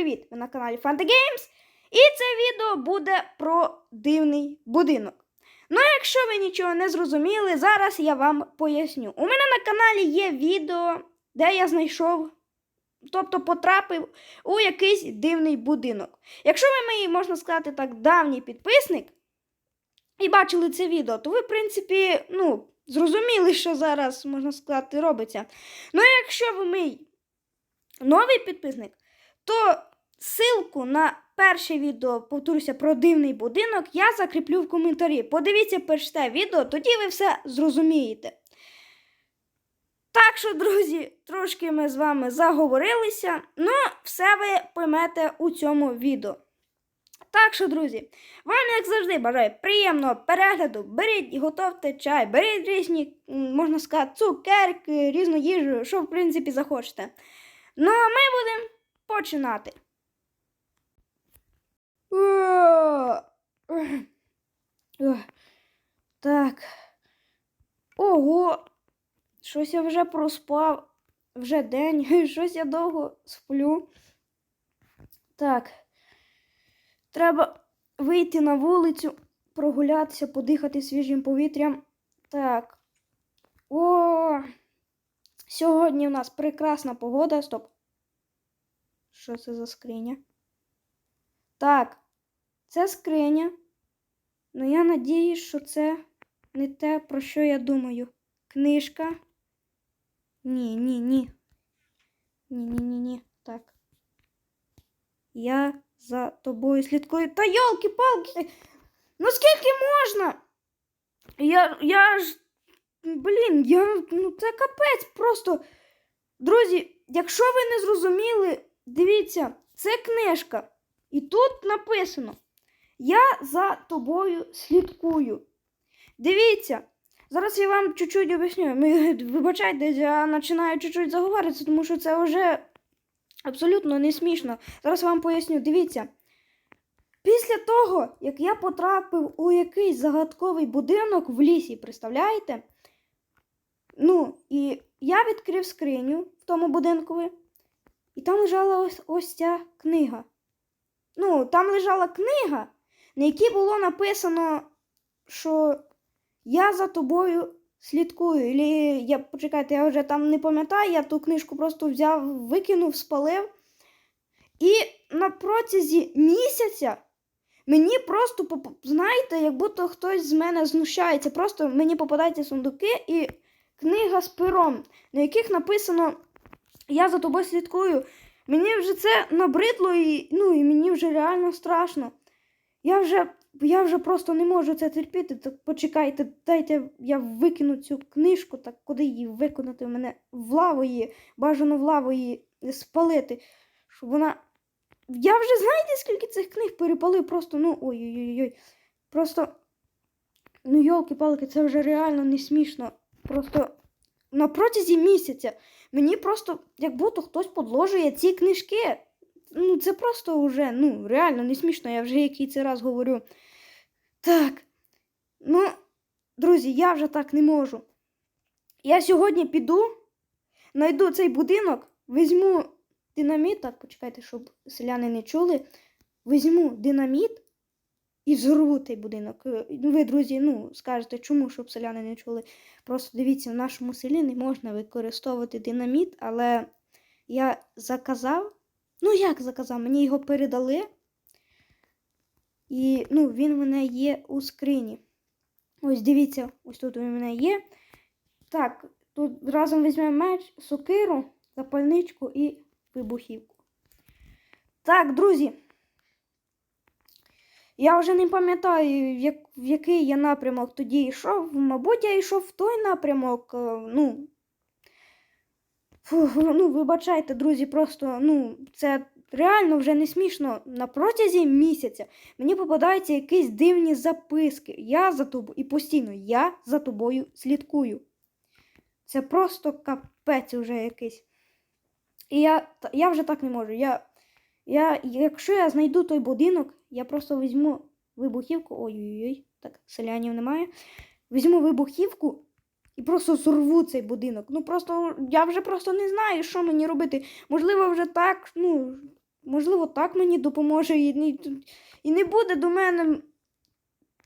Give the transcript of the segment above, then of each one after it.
привіт! Ви на каналі Fanta Games. І це відео буде про дивний будинок. Ну, якщо ви нічого не зрозуміли, зараз я вам поясню. У мене на каналі є відео, де я знайшов, тобто потрапив у якийсь дивний будинок. Якщо ви мій, можна сказати так, давній підписник і бачили це відео, то ви, в принципі, ну, зрозуміли, що зараз, можна сказати, робиться. Ну, якщо ви мій новий підписник, то ссылку на перше відео, повторюся, про дивний будинок, я закріплю в коментарі. Подивіться перше відео, тоді ви все зрозумієте. Так що, друзі, трошки ми з вами заговорилися, ну, все ви поймете у цьому відео. Так що, друзі, вам, як завжди, бажаю приємного перегляду. Беріть і готовте чай, беріть різні, можна сказати, цукерки, різну їжу, що, в принципі, захочете. Ну, а ми будемо починати. Так. Ого. Щось я вже проспав. Вже день. Щось я довго сплю. Так. Треба вийти на вулицю, прогулятися, подихати свіжим повітрям. Так. О! Сьогодні у нас прекрасна погода. Стоп. Що це за скриня? Так, це скриня. Ну я надіюсь, що це не те, про що я думаю. Книжка. Ні, ні, ні. Ні, ні, ні, ні. Так. Я за тобою слідкую. Та йолки-палки! Ну скільки можна? Я. я ж. Блін, я. Ну це капець просто. Друзі, якщо ви не зрозуміли, дивіться, це книжка. І тут написано: Я за тобою слідкую. Дивіться, зараз я вам чуть-чуть об'ясню. Вибачайте, я починаю чуть-чуть заговоритися, тому що це вже абсолютно не смішно. Зараз вам поясню. Дивіться. Після того, як я потрапив у якийсь загадковий будинок в лісі, представляєте? Ну, і я відкрив скриню в тому будинкові, і там лежала ось, ось ця книга. Ну, там лежала книга, на якій було написано, що я за тобою слідкую. Ілі, я, почекайте, я вже там не пам'ятаю, я ту книжку просто взяв, викинув, спалив. І на протязі місяця мені просто, знаєте, як будто хтось з мене знущається. Просто мені попадаються сундуки і книга з пером, на яких написано Я за тобою слідкую. Мені вже це набридло, і, ну, і мені вже реально страшно. Я вже, я вже просто не можу це терпіти. Так почекайте, дайте я викину цю книжку, так куди її виконати? У мене в лаву її, бажано в лаву її спалити. Щоб вона. Я вже знаєте, скільки цих книг перепалив, просто, ну, ой-ой-ой. Просто. Ну, йолки-палки, це вже реально не смішно. Просто на протязі місяця мені просто як будто хтось подложує ці книжки. Ну, це просто вже, ну, реально не смішно, я вже який це раз говорю. Так. Ну, друзі, я вже так не можу. Я сьогодні піду, знайду цей будинок, візьму динаміт, так, почекайте, щоб селяни не чули. Візьму динаміт і взорву цей будинок. Е, Ну, ви, друзі, ну, скажете, чому, щоб селяни не чули. Просто дивіться, в нашому селі не можна використовувати динаміт, але я заказав. Ну, як заказав? Мені його передали. І ну, він в мене є у скрині. Ось дивіться, ось тут він в мене є. Так, тут разом візьмемо меч, сокиру, запальничку і вибухівку. Так, друзі. Я вже не пам'ятаю, в, як, в який я напрямок тоді йшов. Мабуть, я йшов в той напрямок. е, Ну, Фух, ну, вибачайте, друзі, просто ну, це реально вже не смішно. На протязі місяця мені попадаються якісь дивні записки. Я за тобою і постійно я за тобою слідкую. Це просто капець уже якийсь. І я, я вже так не можу. Я, я, якщо я знайду той будинок, я просто візьму вибухівку. Ой-ой-ой, так, селянів немає. Візьму вибухівку і просто зорву цей будинок. Ну просто я вже просто не знаю, що мені робити. Можливо, вже так, ну, можливо, так мені допоможе і, і не буде до мене.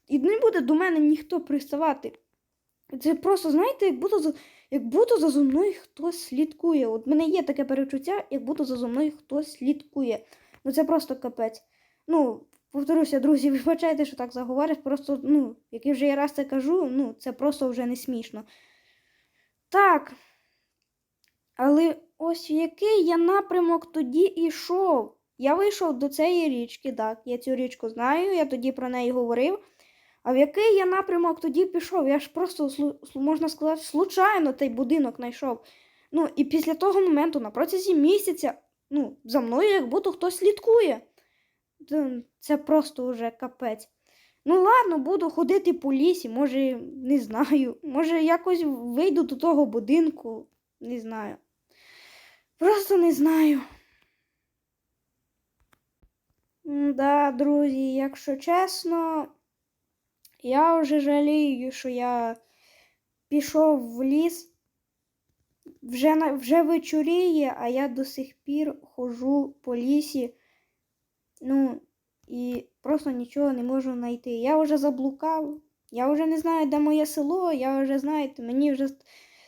І не буде до мене ніхто приставати. Це просто, знаєте, як за, як будто за зо мною хтось слідкує. От в мене є таке перечуття, як будто за зо мною хтось слідкує. Ну це просто капець. Ну, повторюся, друзі, вибачайте, що так заговориш. Просто, ну, як вже я раз це кажу, ну, це просто вже не смішно. Так. Але ось який я напрямок тоді йшов. Я вийшов до цієї річки, так, я цю річку знаю, я тоді про неї говорив. А в який я напрямок тоді пішов? Я ж просто, можна сказати, случайно той будинок знайшов. Ну, і після того моменту, на протязі місяця, ну, за мною як будто хтось слідкує. Це- Це просто вже капець. Ну, ладно, буду ходити по лісі, може, не знаю. Може, якось вийду до того будинку. Не знаю. Просто не знаю. Да, друзі, якщо чесно, я вже жалію, що я пішов в ліс. Вже, вже вечоріє, а я до сих пір ходжу по лісі. Ну, і просто нічого не можу знайти. Я вже заблукав, я вже не знаю, де моє село, я вже, знаєте, мені вже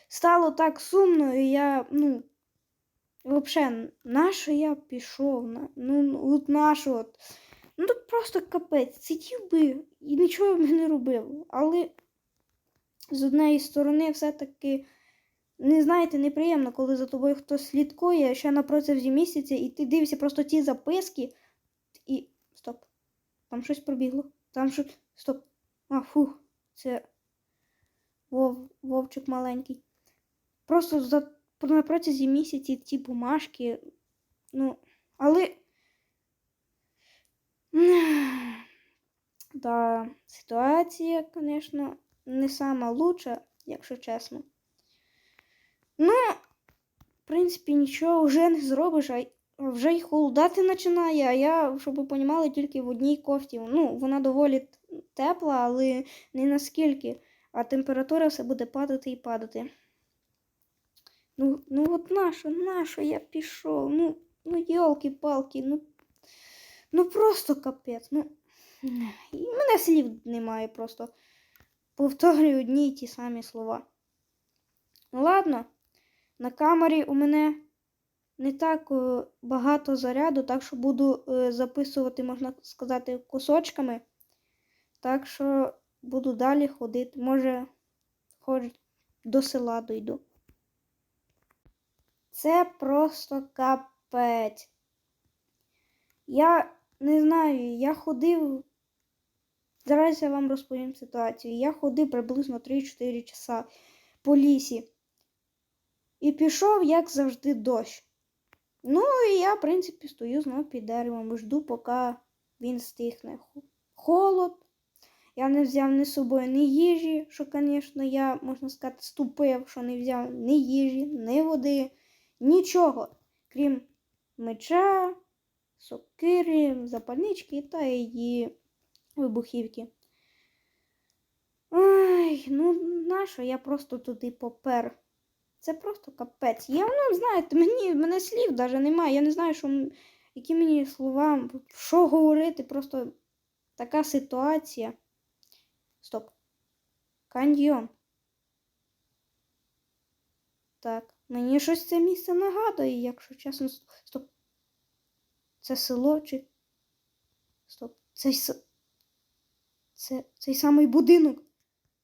стало так сумно, і я, ну, взагалі, на що я пішов? На, ну, от на що от. Ну, тут просто капець. Сидів би і нічого б не робив. Але з однієї сторони, все-таки, не знаєте, неприємно, коли за тобою хтось слідкує ще на протязі місяця, і ти дивишся просто ті записки, і. Стоп. Там щось пробігло. Там щось. Стоп. А, фух. Це Вов... Вовчик маленький. Просто за... на протязі місяці ті бумажки. Ну, але. Да, ситуація, звісно, не сама лучша, якщо чесно. Ну, в принципі, нічого вже не зробиш, а вже й холодати починає, а я, щоб ви понімали, тільки в одній кофті. Ну, вона доволі тепла, але не наскільки. А температура все буде падати і падати. Ну, ну от нащо, нащо я пішов? Ну, ну йолки-палки, ну, ну просто капець. Ну, і мене слів немає просто. Повторюю одні й ті самі слова. Ну, ладно, на камері у мене не так е, багато заряду, так що буду е, записувати, можна сказати, кусочками. Так що буду далі ходити. Може, хоч до села дойду. Це просто капець. Я не знаю, я ходив. Зараз я вам розповім ситуацію. Я ходив приблизно 3-4 часа по лісі. І пішов, як завжди, дощ. Ну, і я, в принципі, стою знов під деревом жду, поки він стихне. Холод. Я не взяв ні з собою ні їжі, що, звісно, я, можна сказати, ступив, що не взяв ні їжі, ні води, нічого, крім меча, сокири, запальнички та її вибухівки. Ай, ну нащо я просто туди попер? Це просто капець. Я, ну, знаєте, мені, мене слів навіть немає. Я не знаю, що, які мені слова, що говорити, просто така ситуація. Стоп. Каньйон. Так, мені щось це місце нагадує, якщо чесно. Стоп. Це село чи. Стоп. Цей. Це цей самий будинок.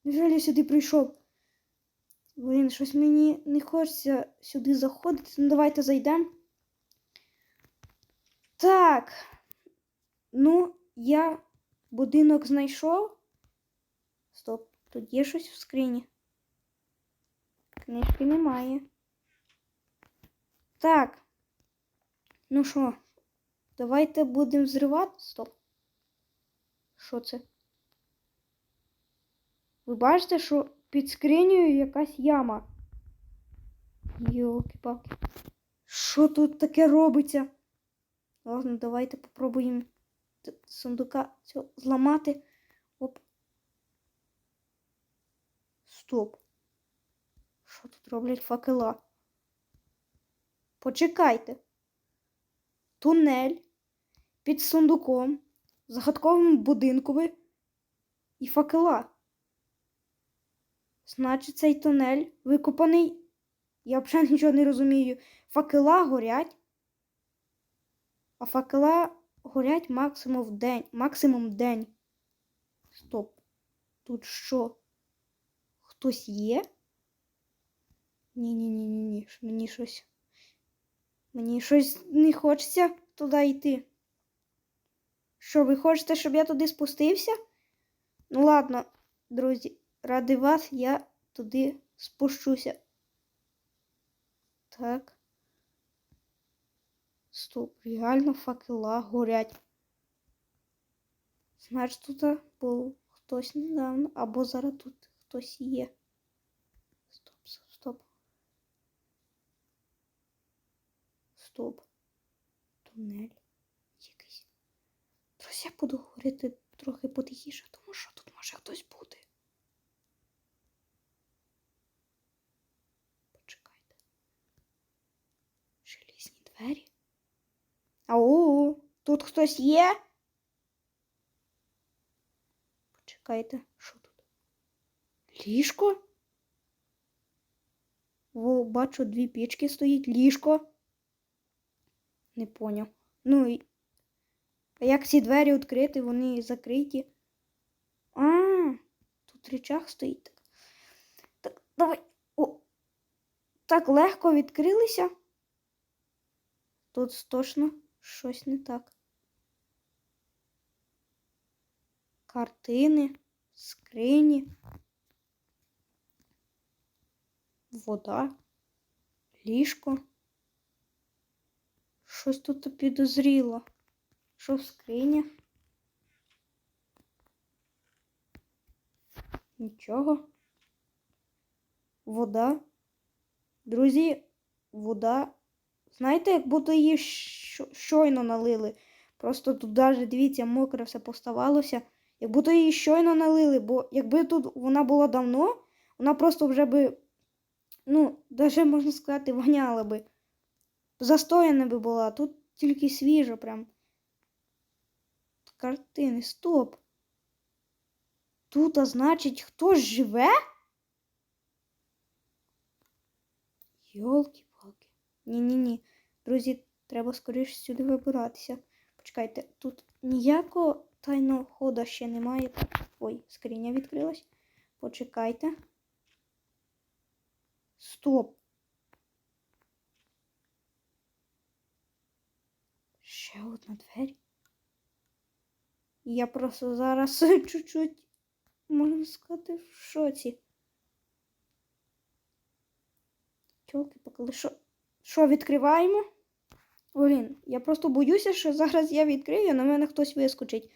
Невже я сюди прийшов? Блін, щось мені не хочеться сюди заходити. Ну, давайте зайдемо. Так. Ну, я будинок знайшов. Стоп, тут є щось в скрині. Книжки немає. Так. Ну що, давайте будемо зривати. Стоп. Що це? Ви бачите, що під скринею якась яма. Йолки-палки. Що тут таке робиться? Ладно, давайте попробуємо сундука цього зламати. Оп. Стоп. Що тут роблять факела? Почекайте. тунель під сундуком, в загадковому будинкові і факела. Значить, цей тунель викопаний. Я взагалі нічого не розумію. Факела горять. А факела горять максимум день. Максимум день. Стоп. Тут що? Хтось є? Ні-ні-ні, ні, мені щось. Мені щось не хочеться туди йти. Що, ви хочете, щоб я туди спустився? Ну ладно, друзі, ради вас я туди спущуся. Так. Стоп, реально факела горять. Значить, тут був хтось недавно, або зараз тут хтось є. Стоп, стоп, стоп. Стоп. Тунель якийсь. Друзі, я буду говорити трохи потихіше, тому що тут може хтось двері. Ау, тут хтось є? Почекайте, що тут? Ліжко? Во, бачу, дві пічки стоїть. Ліжко. Не поняв. Ну і. А як ці двері відкрити, вони закриті. А, тут речах стоїть. Так, так давай. О, так легко відкрилися. Тут точно щось не так. Картини, скрині, вода, ліжко. Щось тут підозріло. Що в скрині? Нічого. Вода. Друзі, вода. Знаєте, як будто її щойно налили. Просто тут навіть, дивіться, мокре все поставалося. Як будто її щойно налили, бо якби тут вона була давно, вона просто вже би, ну, навіть можна сказати, воняла би. Застояна би була, тут тільки свіжа прям. Картини, стоп. Тут, а значить, хтось живе? Йолки-палки. Ні-ні-ні. Друзі, треба скоріше сюди вибиратися. Почекайте, тут ніякого тайного хода ще немає. Ой, скриня відкрилась. Почекайте. Стоп. Ще одна двері. Я просто зараз чуть-чуть, можна сказати, в шоці. Тьолки поколи що? Що відкриваємо? Блін, я просто боюся, що зараз я відкрию, а на мене хтось вискочить.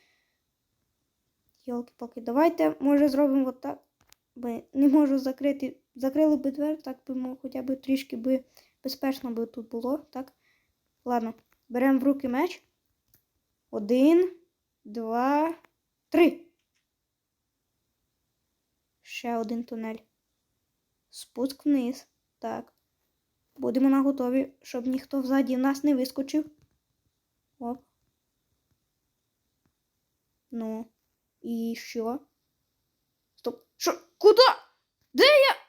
Йолки-палки, давайте, може, зробимо отак. Бо не можу закрити. Закрили би двері, так би мо- хоча б трішки би безпечно би тут було, так? Ладно, беремо в руки меч. Один, два, три. Ще один тунель. Спуск вниз. Так. Будемо на готові, щоб ніхто взаді нас не вискочив. Оп. Ну. І що? Стоп. Що? Куди? Де я?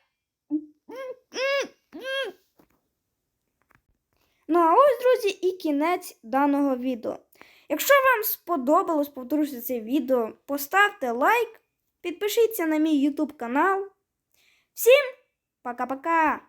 Ну, а ось, друзі, і кінець даного відео. Якщо вам сподобалось, повторюся це відео, поставте лайк, підпишіться на мій YouTube канал. Всім пока-пока!